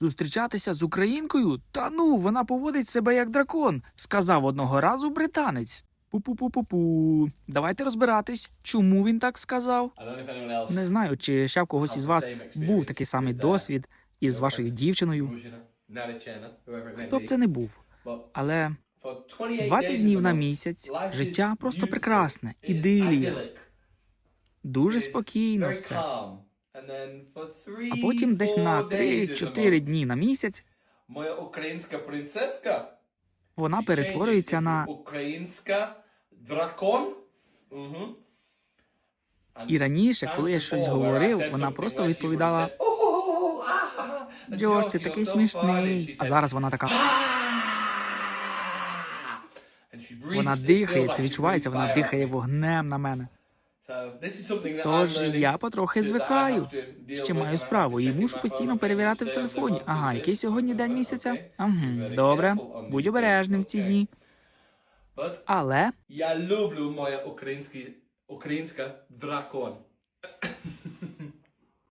Зустрічатися з українкою? Та ну, вона поводить себе як дракон, сказав одного разу британець. Пу-пу-пу-пу-пу. Давайте розбиратись, чому він так сказав. Не знаю, чи ще в когось із вас був такий самий досвід із вашою дівчиною. Хто б це не був. Але for 28 20 днів на місяць життя просто прекрасне, ідилія, дуже спокійно все. А потім десь на four days 3-4 дні на місяць Моя українська принцеска вона перетворюється на Українська дракон. Угу. і раніше, коли я щось говорив, вона просто відповідала: Джордж, ти такий смішний. А зараз вона така. Вона дихає, це відчувається, вона дихає вогнем на мене. Тож я потрохи звикаю. Ще маю справу і мушу постійно перевіряти в телефоні. Ага, який сьогодні день місяця? Ага, добре, будь обережним в ці дні. Але Я люблю моя українська, українська дракон.